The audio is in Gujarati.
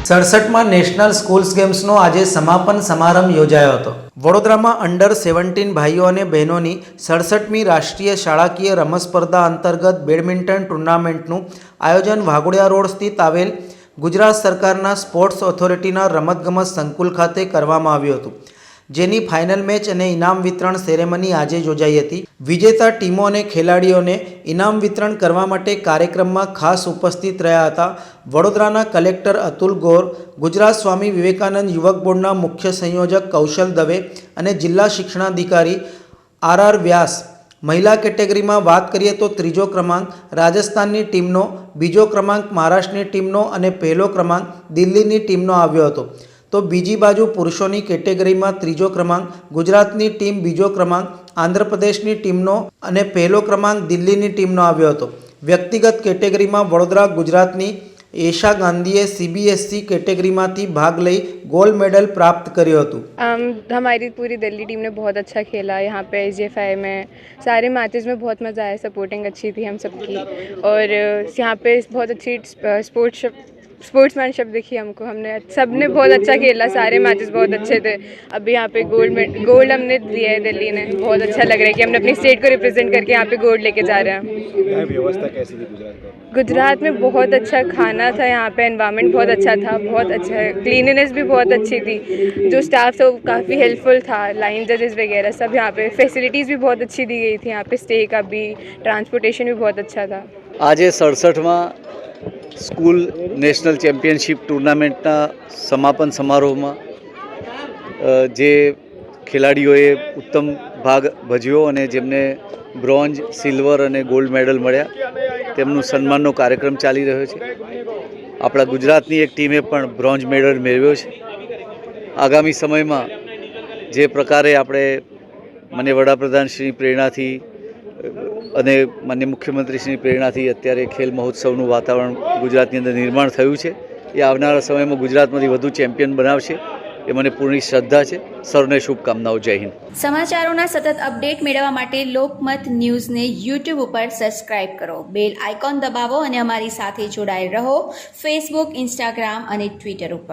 સડસઠમાં નેશનલ સ્કૂલ્સ ગેમ્સનો આજે સમાપન સમારંભ યોજાયો હતો. વડોદરામાં અંડર સેવન્ટીન ભાઈઓ અને બહેનોની સડસઠમી રાષ્ટ્રીય શાળાકીય રમત સ્પર્ધા અંતર્ગત બેડમિન્ટન ટુર્નામેન્ટનું આયોજન વાઘોડિયા રોડ સ્થિત આવેલ ગુજરાત સરકારના સ્પોર્ટ્સ ઓથોરિટીના રમતગમત સંકુલ ખાતે કરવામાં આવ્યું હતું. જેની ફાઇનલ મેચ અને ઇનામ વિતરણ સેરેમની આજે યોજાઈ હતી. વિજેતા ટીમો અને ખેલાડીઓને ઇનામ વિતરણ કરવા માટે કાર્યક્રમમાં ખાસ ઉપસ્થિત રહ્યા હતા. વડોદરાના કલેક્ટર અતુલ ગોર, ગુજરાત સ્વામી વિવેકાનંદ યુવક બોર્ડના મુખ્ય સંયોજક કૌશલ દવે અને જિલ્લા શિક્ષણાધિકારી આર આર વ્યાસ. મહિલા કેટેગરીમાં વાત કરીએ તો ત્રીજો ક્રમાંક રાજસ્થાનની ટીમનો, બીજો ક્રમાંક મહારાષ્ટ્રની ટીમનો અને પહેલો ક્રમાંક દિલ્હીની ટીમનો આવ્યો હતો. તો બીજી બાજુ પુરુષોની કેટેગરીમાં ત્રીજો ક્રમાંક ગુજરાતની ટીમ બીજો ક્રમાંક આંધ્રપ્રદેશની ટીમનો અને પહેલો ક્રમાંક દિલ્હીની ટીમનો આવ્યો હતો વ્યક્તિગત કેટેગરીમાં વડોદરા ગુજરાતની એશા ગાંધીએ સીબીએસસી કેટેગરીમાંથી ભાગ લઈ ગોલ્ડ મેડલ પ્રાપ્ત કર્યું હતું um, हमारी पूरी दिल्ली टीम ने बहुत अच्छा खेला यहाँ पे एस में सारे मैचेस में बहुत मज़ा आया सपोर्टिंग अच्छी थी हम सबकी और अ, यहाँ पे बहुत अच्छी स्पोर्ट्स स्पोर्ट्समैनशिप दिखी हमको हमने सबने बहुत अच्छा खेला सारे मैचेस बहुत अच्छे थे अभी यहाँ पे गोल्ड में गोल्ड हमने दिया है दिल्ली ने बहुत अच्छा लग रहा है कि हमने अपनी स्टेट को रिप्रेजेंट करके यहाँ पे गोल्ड लेके जा रहे हैं यहाँ व्यवस्था कैसी थी गुजरात गवर्नमेंट गुजरात में बहुत अच्छा खाना था यहाँ पे एनवायरनमेंट बहुत अच्छा था बहुत अच्छा है क्लीनिनेस भी बहुत अच्छी थी जो स्टाफ था वो काफ़ी हेल्पफुल था लाइन जजेस वगैरह सब यहाँ पे फैसिलिटीज़ भी बहुत अच्छी दी गई थी यहाँ पे स्टे का भी ट्रांसपोर्टेशन भी बहुत अच्छा था આજે સડસઠમાં સ્કૂલ નેશનલ ચેમ્પિયનશિપ ટુર્નામેન્ટના સમાપન સમારોહમાં જે ખેલાડીઓએ ઉત્તમ ભાગ ભજવ્યો અને જેમને બ્રોન્ઝ સિલ્વર અને ગોલ્ડ મેડલ મળ્યા, તેમનું સન્માનનો કાર્યક્રમ ચાલી રહ્યો છે. આપણા ગુજરાતની એક ટીમે પણ બ્રોન્ઝ મેડલ મેળવ્યો છે. આગામી સમયમાં જે પ્રકારે આપણે, મને વડાપ્રધાનશ્રીની પ્રેરણાથી અને માન્ય મુખ્યમંત્રીશ્રીની પ્રેરણાથી અત્યારે ખેલ મહોત્સવનું વાતાવરણ ગુજરાતની અંદર નિર્માણ થયું છે. એ આવનારા સમયમાં ગુજરાતમાંથી વધુ ચેમ્પિયન બનાવશે. એ મને પૂર્ણ શ્રદ્ધા છે. સૌને શુભકામનાઓ. જય હિન્દ. સમાચારોના સતત અપડેટ મેળવવા માટે લોકમત ન્યૂઝને યુટ્યુબ ઉપર સબસ્ક્રાઇબ કરો. બેલ આઇકોન દબાવો અને અમારી સાથે જોડાયેલ રહો ફેસબુક, ઇન્સ્ટાગ્રામ અને ટ્વિટર ઉપર.